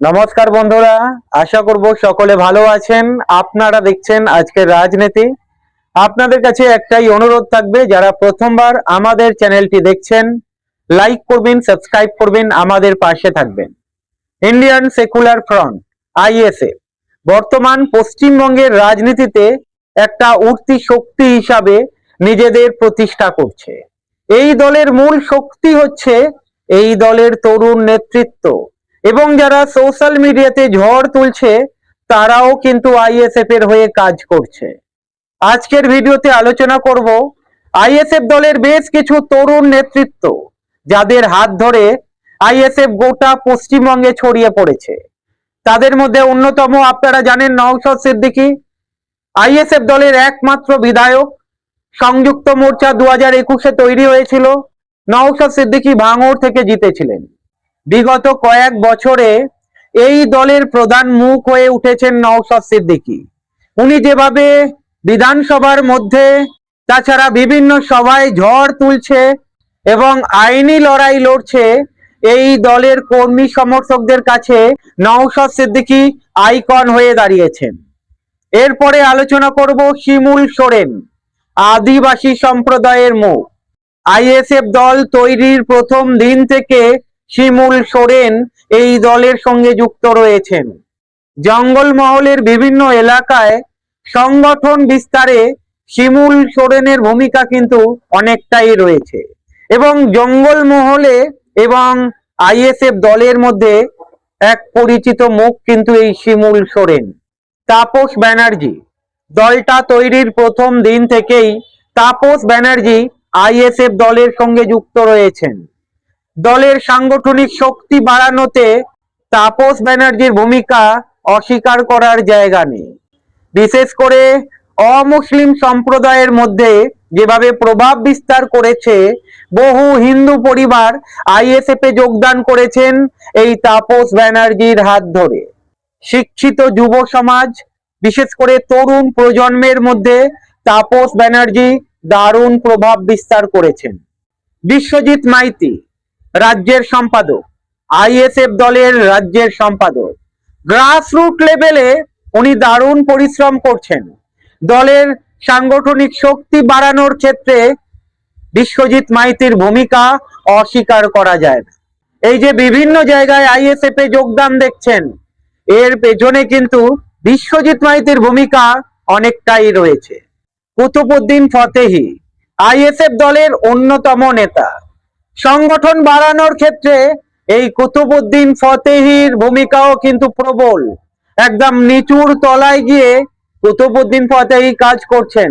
নমস্কার বন্ধুরা, আশা করব সকলে ভালো আছেন, আপনারা দেখছেন আজকের রাজনীতি। আপনাদের কাছে একটাই অনুরোধ থাকবে, যারা প্রথমবার আমাদের চ্যানেলটি দেখছেন, লাইক করবেন, সাবস্ক্রাইব করবেন, আমাদের পাশে থাকবেন। Indian Secular Front, ISA. বর্তমান পশ্চিমবঙ্গের রাজনীতিতে একটা উঠতি শক্তি হিসাবে নিজেদের প্রতিষ্ঠা করছে। এই দলের মূল শক্তি হচ্ছে এই দলের তরুণ নেতৃত্ব। এবং যারা সোশ্যাল মিডিয়াতে ঝড় তুলছে, তারাও কিন্তু আইএসএফ এর হয়ে কাজ করছে। আজকের ভিডিওতে আলোচনা করব আইএসএফ দলের বেশ কিছু তরুণ নেতৃত্ব, যাদের হাত ধরে আইএসএফ গোটা পশ্চিমবঙ্গে ছড়িয়ে পড়েছে। তাদের মধ্যে অন্যতম আপনারা জানেন নওশাদ সিদ্দিকী। আইএসএফ দলের একমাত্র বিধায়ক, সংযুক্ত মোর্চা দু হাজার একুশে তৈরি হয়েছিল। নওশাদ সিদ্দিকী ভাঙড় থেকে জিতেছিলেন। বিগত কয়েক বছরে এই দলের প্রধান মুখ হয়ে উঠেছেন নওশাদ সিদ্দিকী। উনি যেভাবে বিধানসভার মধ্যে, তাছাড়া বিভিন্ন সভায় ঝড় তুলছে এবং আইনি লড়াই লড়ছে, এই দলের কর্মী সমর্থকদের কাছে নওশাদ সিদ্দিকী আইকন হয়ে দাঁড়িয়েছেন। এরপরে আলোচনা করব শিমুল সোরেন, আদিবাসী সম্প্রদায়ের মুখ। আইএসএফ দল তৈরির প্রথম দিন থেকে শিমুল সোরেন এই দলের সঙ্গে যুক্ত রয়েছেন। জঙ্গলমহলের বিভিন্ন এলাকায় সংগঠন বিস্তারে শিমুল সোরেনের ভূমিকা কিন্তু অনেকটাই রয়েছে এবং জঙ্গলমহলে এবং আইএসএফ দলের মধ্যে এক পরিচিত মুখ কিন্তু এই শিমুল সোরেন। তাপস ব্যানার্জি, দলটা তৈরির প্রথম দিন থেকেই তাপস ব্যানার্জি আইএসএফ দলের সঙ্গে যুক্ত রয়েছেন। দলের সাংগঠনিক শক্তি বাড়ানোতে তাপস ব্যানার্জির ভূমিকা অস্বীকার করার জায়গা নেই। বিশেষ করে অমুসলিম সম্প্রদায়ের মধ্যে যেভাবে প্রভাব বিস্তার করেছে, বহু হিন্দু পরিবার আইএসএফ এ যোগদান করেছেন এই তাপস ব্যানার্জির হাত ধরে। শিক্ষিত যুব সমাজ, বিশেষ করে তরুণ প্রজন্মের মধ্যে তাপস ব্যানার্জি দারুণ প্রভাব বিস্তার করেছেন। বিশ্বজিৎ মাইতি রাজ্যের সম্পাদক, আইএসএফ দলের রাজ্যের সম্পাদক। গ্রাসরুট লেভেলে উনি দারুণ পরিশ্রম করছেন। দলের সাংগঠনিক শক্তি বাড়ানোর ক্ষেত্রে বিশ্বজিৎ মাইতির ভূমিকা অস্বীকার করা যায় না। এই যে বিভিন্ন জায়গায় আইএসএফ এ যোগদান দেখছেন, এর পেছনে কিন্তু বিশ্বজিৎ মাইতির ভূমিকা অনেকটাই রয়েছে। কুতুবুদ্দিন ফতেহি, আইএসএফ দলের অন্যতম নেতা। সংগঠন বাড়ানোর ক্ষেত্রে এই কুতুবুদ্দিন ফতেহির ভূমিকাও কিন্তু প্রবল। একদম নিচুর তলায় গিয়ে কুতুবুদ্দিন ফতেহি কাজ করছেন।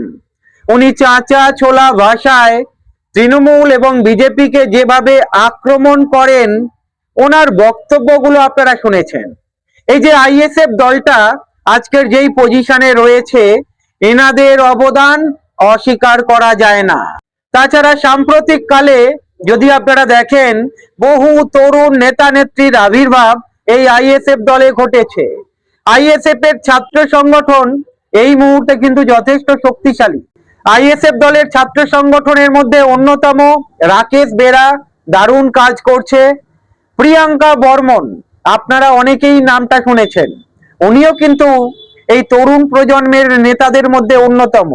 উনি চাচা ছোলা ভাষায় তৃণমূল এবং বিজেপিকে যেভাবে আক্রমণ করেন, ওনার বক্তব্যগুলো আপনারা শুনেছেন। এই যে আইএসএফ দলটা আজকের যেই পজিশনে রয়েছে, এনাদের অবদান অস্বীকার করা যায় না। তাছাড়া সাম্প্রতিক কালে যদি আপনারা দেখেন, বহু তরুণ নেতা নেত্রীর আবির্ভাব এই আইএসএফ দলে ঘটেছে। আইএসএফ এর ছাত্র সংগঠন এই মুহূর্তে কিন্তু যথেষ্ট শক্তিশালী। আইএসএফ দলের ছাত্র সংগঠনের মধ্যে অন্যতম রাকেশ বেরা দারুণ কাজ করছে। প্রিয়াঙ্কা বর্মন, আপনারা অনেকেই নামটা শুনেছেন। উনিও কিন্তু এই তরুণ প্রজন্মের নেতাদের মধ্যে অন্যতম।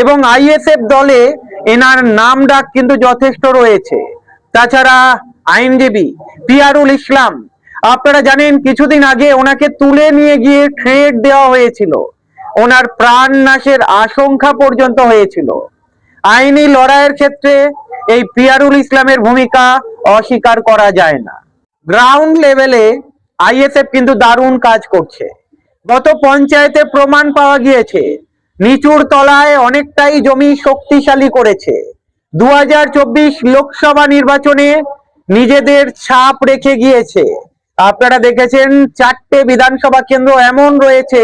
এবং আইএসএফ দলে এনার নাম ডাক কিন্তু যথেষ্ট রয়েছে। তাছাড়া আইনজীবী পিয়ারুল ইসলাম, আপনারা জানেন কিছুদিন আগে ওনাকে তুলে নিয়ে গিয়ে ট্রেড দেওয়া হয়েছিল। ওনার প্রাণ নাশের আশঙ্কা পর্যন্ত হয়েছিল। আইনি লড়াইয়ের ক্ষেত্রে এই পিয়ারুল ইসলামের ভূমিকা অস্বীকার করা যায় না। গ্রাউন্ড লেভেলে আইএসএফ কিন্তু দারুণ কাজ করছে। গত পঞ্চায়েতে প্রমাণ পাওয়া গিয়েছে নিচুর তলায় অনেকটাই জমি শক্তিশালী করেছে। দু হাজার চব্বিশ লোকসভা নির্বাচনে নিজেদের ছাপ রেখে গিয়েছে। আপনারা দেখেছেন চারটে বিধানসভা কেন্দ্র এমন রয়েছে,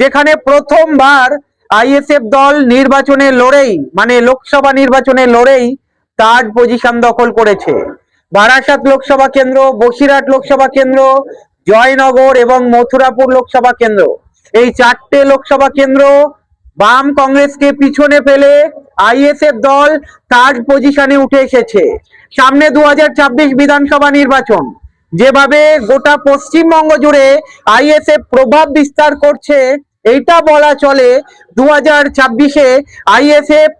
যেখানে প্রথমবার আইএসএফ দল নির্বাচনে লড়েই মানে লোকসভা নির্বাচনে লড়েই থার্ড পজিশন দখল করেছে। বারাসাত লোকসভা কেন্দ্র, বসিরহাট লোকসভা কেন্দ্র, জয়নগর এবং মথুরাপুর লোকসভা কেন্দ্র। এই চারটে লোকসভা কেন্দ্র বাম কংগ্রেসকে পিছনে ফেলে আইএসএফ দল থার্ড পজিশনে উঠে এসেছে। সামনে দু হাজার ছাব্বিশ বিধানসভা নির্বাচন। যেভাবে গোটা পশ্চিমবঙ্গ জুড়ে আইএসএফ প্রভাব বিস্তার করছে, এইটা বলা চলে দু হাজার ছাব্বিশে আইএসএফ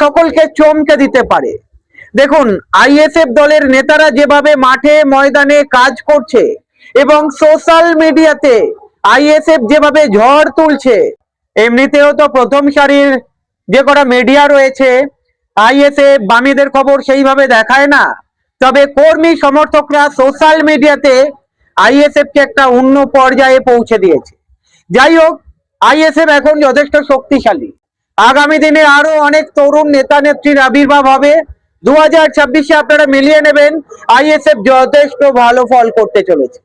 সকলকে চমকে দিতে পারে। দেখুন, আইএসএফ দলের নেতারা যেভাবে মাঠে, ময়দানে কাজ করছে এবং সোশ্যাল মিডিয়াতে আইএসএফ যেভাবে ঝড় তুলছে এমনিতেও তো প্রথম সারির যে কটা মিডিয়া রয়েছে আইএসএফ বামীদের খবর সেইভাবে দেখায় না। তবে কর্মী সমর্থকরা সোশ্যাল মিডিয়াতে আইএসএফ কে একটা অন্য পর্যায়ে পৌঁছে দিয়েছে। যাই হোক, আইএসএফ এখন যথেষ্ট শক্তিশালী। আগামী দিনে আরও অনেক তরুণ নেতা, নেত্রীর আবির্ভাব হবে। দু হাজার ছাব্বিশে আপনারা মিলিয়ে নেবেন, আইএসএফ যথেষ্ট ভালো ফল করতে চলেছে।